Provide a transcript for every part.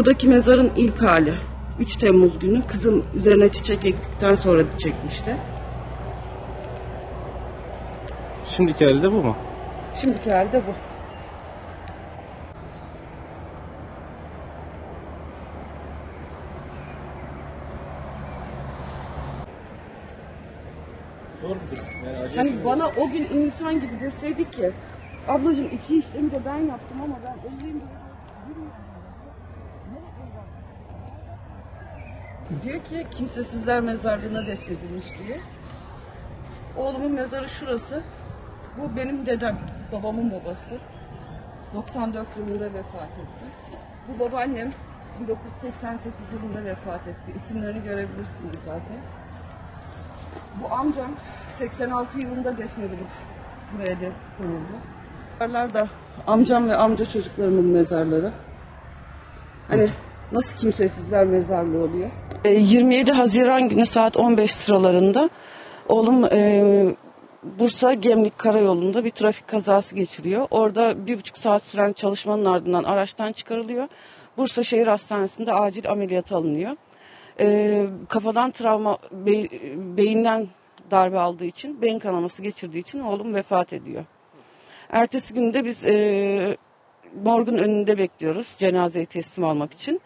Buradaki mezarın ilk hali. 3 Temmuz günü kızım üzerine çiçek ektikten sonra çekmişti. Şimdiki hali de bu mu? Şimdiki hali de bu. Hani bana o gün insan gibi deseydi ki ablacığım iki işlemi de ben yaptım ama ben olayım diye Diyor ki kimsesizler mezarlığına defnedilmiş diye. Oğlumun mezarı şurası. Bu benim dedem, babamın babası. 94 yılında vefat etti. Bu babaannem 1988 yılında vefat etti. İsimlerini görebilirsiniz zaten. Bu amcam 86 yılında defnedilip buraya de konuldu. Mezarlar da amcam ve amca çocuklarımın mezarları. Hani nasıl kimsesizler mezarlığı oluyor? E, 27 Haziran günü saat 15 sıralarında oğlum e, Bursa Gemlik Karayolu'nda bir trafik kazası geçiriyor. Orada bir buçuk saat süren çalışmanın ardından araçtan çıkarılıyor. Bursa Şehir Hastanesi'nde acil ameliyat alınıyor. E, kafadan travma, be- beyinden darbe aldığı için, beyin kanaması geçirdiği için oğlum vefat ediyor. Ertesi günde biz e, morgun önünde bekliyoruz cenazeyi teslim almak için.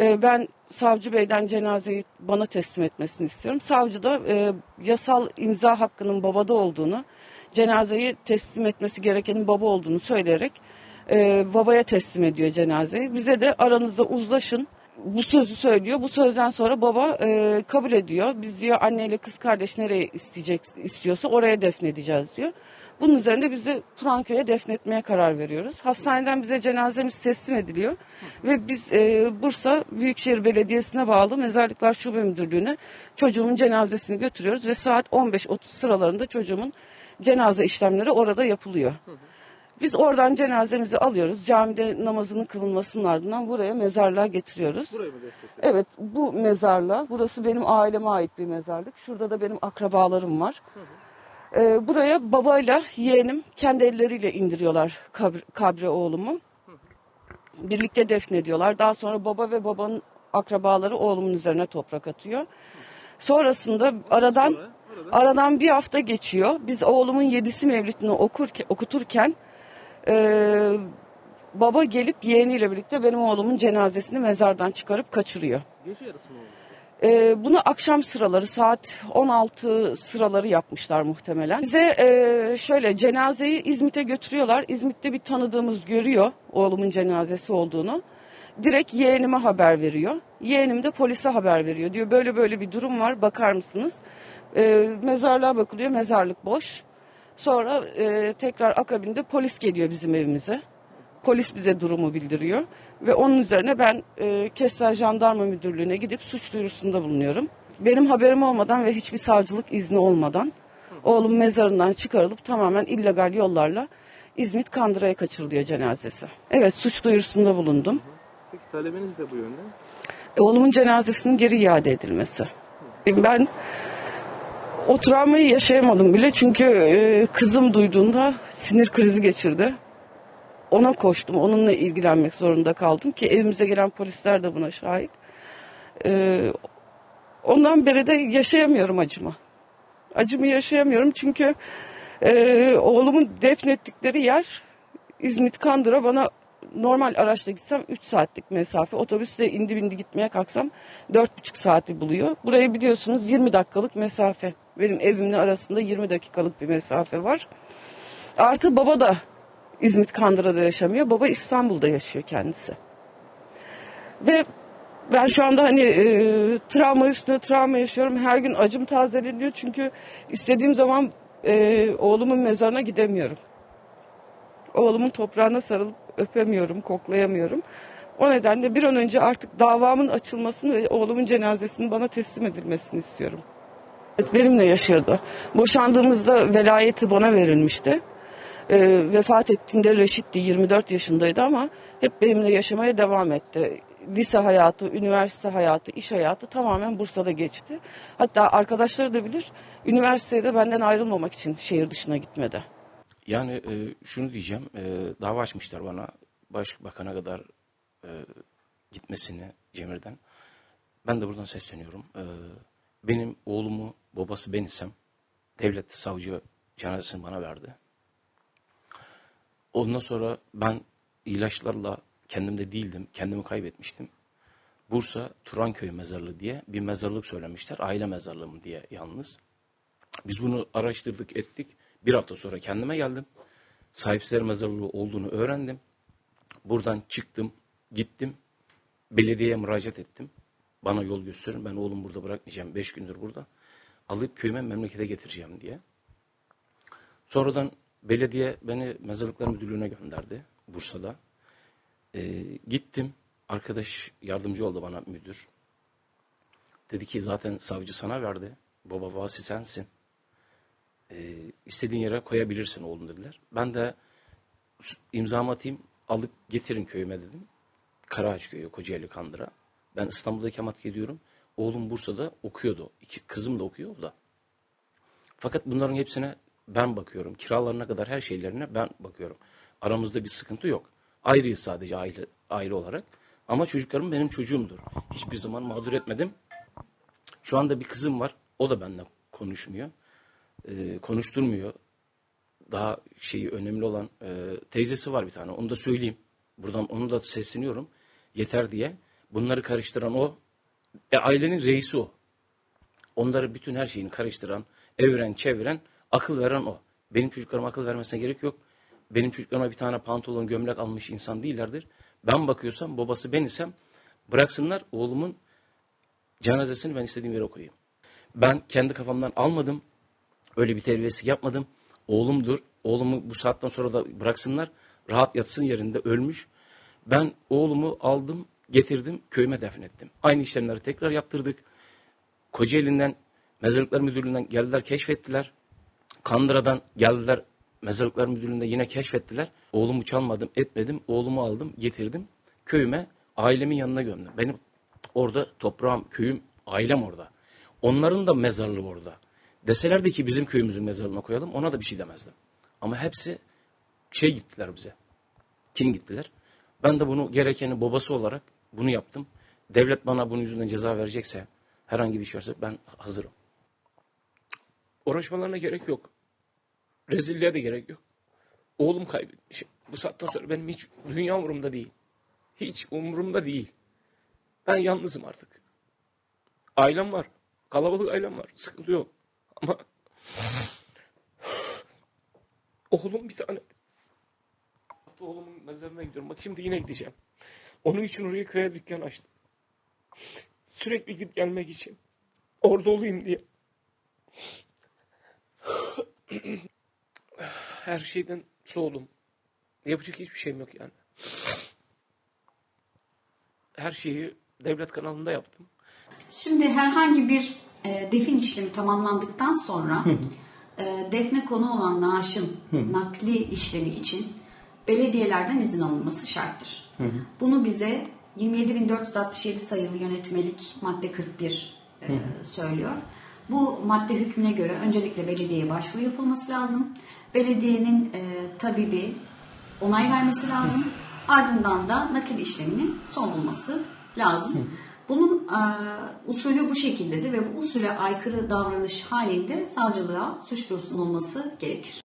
E, ben savcı beyden cenazeyi bana teslim etmesini istiyorum. Savcı da e, yasal imza hakkının babada olduğunu, cenazeyi teslim etmesi gerekenin baba olduğunu söyleyerek e, babaya teslim ediyor cenazeyi. Bize de aranızda uzlaşın. Bu sözü söylüyor. Bu sözden sonra baba e, kabul ediyor. Biz diyor anneyle kız kardeş nereye isteyecek istiyorsa oraya defnedeceğiz diyor. Bunun üzerinde biz de Turanköy'e defnetmeye karar veriyoruz. Hastaneden bize cenazemiz teslim ediliyor. Ve biz e, Bursa Büyükşehir Belediyesi'ne bağlı Mezarlıklar Şube Müdürlüğü'ne çocuğumun cenazesini götürüyoruz. Ve saat 15.30 sıralarında çocuğumun cenaze işlemleri orada yapılıyor. Biz oradan cenazemizi alıyoruz. Camide namazının kılınmasının ardından buraya mezarlığa getiriyoruz. Burayı mı? Evet bu mezarlığa. Burası benim aileme ait bir mezarlık. Şurada da benim akrabalarım var. Ee, buraya babayla yeğenim kendi elleriyle indiriyorlar kabri, kabre oğlumu. Birlikte defnediyorlar. Daha sonra baba ve babanın akrabaları oğlumun üzerine toprak atıyor. Sonrasında aradan aradan bir hafta geçiyor. Biz oğlumun yedisi mevlütünü okurken, okuturken ee, baba gelip yeğeniyle birlikte benim oğlumun cenazesini mezardan çıkarıp kaçırıyor. Gece yarısı mı olmuş? Ee, bunu akşam sıraları saat 16 sıraları yapmışlar muhtemelen. Bize e, şöyle cenazeyi İzmit'e götürüyorlar. İzmit'te bir tanıdığımız görüyor oğlumun cenazesi olduğunu. Direkt yeğenime haber veriyor. Yeğenim de polise haber veriyor. Diyor böyle böyle bir durum var bakar mısınız? Ee, mezarlığa bakılıyor mezarlık boş. Sonra e, tekrar akabinde polis geliyor bizim evimize. Polis bize durumu bildiriyor ve onun üzerine ben e, Kestel Jandarma Müdürlüğü'ne gidip suç duyurusunda bulunuyorum. Benim haberim olmadan ve hiçbir savcılık izni olmadan oğlum mezarından çıkarılıp tamamen illegal yollarla İzmit Kandıra'ya kaçırılıyor cenazesi. Evet suç duyurusunda bulundum. Peki talebiniz de bu yönde. E, oğlumun cenazesinin geri iade edilmesi. E, Ben o travmayı yaşayamadım bile çünkü e, kızım duyduğunda sinir krizi geçirdi. Ona koştum, onunla ilgilenmek zorunda kaldım ki evimize gelen polisler de buna şahit. E, ondan beri de yaşayamıyorum acımı. Acımı yaşayamıyorum çünkü e, oğlumun defnettikleri yer İzmit Kandıra bana normal araçla gitsem 3 saatlik mesafe. Otobüsle indi bindi gitmeye kalksam 4,5 saati buluyor. Burayı biliyorsunuz 20 dakikalık mesafe. Benim evimle arasında 20 dakikalık bir mesafe var. Artı baba da İzmit Kandıra'da yaşamıyor. Baba İstanbul'da yaşıyor kendisi. Ve ben şu anda hani e, travma üstüne travma yaşıyorum. Her gün acım tazeleniyor çünkü istediğim zaman e, oğlumun mezarına gidemiyorum. Oğlumun toprağına sarılıp öpemiyorum, koklayamıyorum. O nedenle bir an önce artık davamın açılmasını ve oğlumun cenazesinin bana teslim edilmesini istiyorum. Evet, benimle yaşıyordu. Boşandığımızda velayeti bana verilmişti. Ee, vefat ettiğinde Reşit'ti, 24 yaşındaydı ama hep benimle yaşamaya devam etti. Lise hayatı, üniversite hayatı, iş hayatı tamamen Bursa'da geçti. Hatta arkadaşları da bilir, üniversitede benden ayrılmamak için şehir dışına gitmedi. Yani e, şunu diyeceğim, e, dava açmışlar bana başbakana kadar e, gitmesini Cemir'den. Ben de buradan sesleniyorum. Ee, benim oğlumu babası ben isem devlet savcı cenazesini bana verdi. Ondan sonra ben ilaçlarla kendimde değildim. Kendimi kaybetmiştim. Bursa Turanköy mezarlığı diye bir mezarlık söylemişler. Aile mezarlığı mı diye yalnız. Biz bunu araştırdık ettik. Bir hafta sonra kendime geldim. Sahipsizler mezarlığı olduğunu öğrendim. Buradan çıktım, gittim. Belediyeye müracaat ettim. Bana yol gösterin. Ben oğlum burada bırakmayacağım. Beş gündür burada. Alıp köyüme memlekete getireceğim diye. Sonradan belediye beni mezarlıklar müdürlüğüne gönderdi Bursa'da. Ee, gittim. Arkadaş yardımcı oldu bana müdür. Dedi ki zaten savcı sana verdi. Baba vasi sensin. Ee, istediğin yere koyabilirsin oğlum dediler. Ben de imzamı atayım alıp getirin köyüme dedim. Karaağaç köyü Kocaeli Kandıra. Ben İstanbul'da ikamet ediyorum. Oğlum Bursa'da okuyordu. İki, kızım da okuyor o da. Fakat bunların hepsine ben bakıyorum. Kiralarına kadar her şeylerine ben bakıyorum. Aramızda bir sıkıntı yok. Ayrıyız sadece aile, aile olarak. Ama çocuklarım benim çocuğumdur. Hiçbir zaman mağdur etmedim. Şu anda bir kızım var. O da benimle konuşmuyor. Ee, konuşturmuyor. Daha şeyi önemli olan e, teyzesi var bir tane. Onu da söyleyeyim. Buradan onu da sesleniyorum. Yeter diye. Bunları karıştıran o. E, ailenin reisi o. Onları bütün her şeyini karıştıran, evren, çeviren, akıl veren o. Benim çocuklarıma akıl vermesine gerek yok. Benim çocuklarıma bir tane pantolon, gömlek almış insan değillerdir. Ben bakıyorsam, babası ben isem bıraksınlar oğlumun cenazesini ben istediğim yere koyayım. Ben kendi kafamdan almadım. Öyle bir terbiyesizlik yapmadım. Oğlumdur. Oğlumu bu saatten sonra da bıraksınlar. Rahat yatsın yerinde ölmüş. Ben oğlumu aldım, getirdim, köyüme defnettim. Aynı işlemleri tekrar yaptırdık. Kocaeli'nden, Mezarlıklar Müdürlüğü'nden geldiler, keşfettiler. Kandıra'dan geldiler, Mezarlıklar Müdürlüğü'nde yine keşfettiler. Oğlumu çalmadım, etmedim. Oğlumu aldım, getirdim. Köyüme, ailemin yanına gömdüm. Benim orada toprağım, köyüm, ailem orada. Onların da mezarlığı orada. Deselerdi ki bizim köyümüzün mezarlığına koyalım, ona da bir şey demezdim. Ama hepsi şey gittiler bize. Kim gittiler? Ben de bunu gerekeni babası olarak bunu yaptım. Devlet bana bunun yüzünden ceza verecekse, herhangi bir şey varsa ben hazırım. Uğraşmalarına gerek yok. Rezilliğe de gerek yok. Oğlum kaybetmişim. Bu saatten sonra benim hiç dünya umurumda değil. Hiç umurumda değil. Ben yalnızım artık. Ailem var. Kalabalık ailem var. Sıkıntı yok. Ama oğlum bir tane. Hafta oğlumun mezarına gidiyorum. Bak şimdi yine gideceğim. Onun için oraya köye dükkan açtım. Sürekli gidip gelmek için. Orada olayım diye. Her şeyden soğudum. Yapacak hiçbir şeyim yok yani. Her şeyi devlet kanalında yaptım. Şimdi herhangi bir e, defin işlemi tamamlandıktan sonra e, defne konu olan naaşın nakli işlemi için belediyelerden izin alınması şarttır. Bunu bize 27.467 sayılı yönetmelik madde 41 e, söylüyor. Bu madde hükmüne göre öncelikle belediyeye başvuru yapılması lazım. Belediyenin e, tabibi onay vermesi lazım. Ardından da nakil işleminin son bulması lazım. Bunun e, usulü bu şekildedir ve bu usule aykırı davranış halinde savcılığa suç duyurusunun olması gerekir.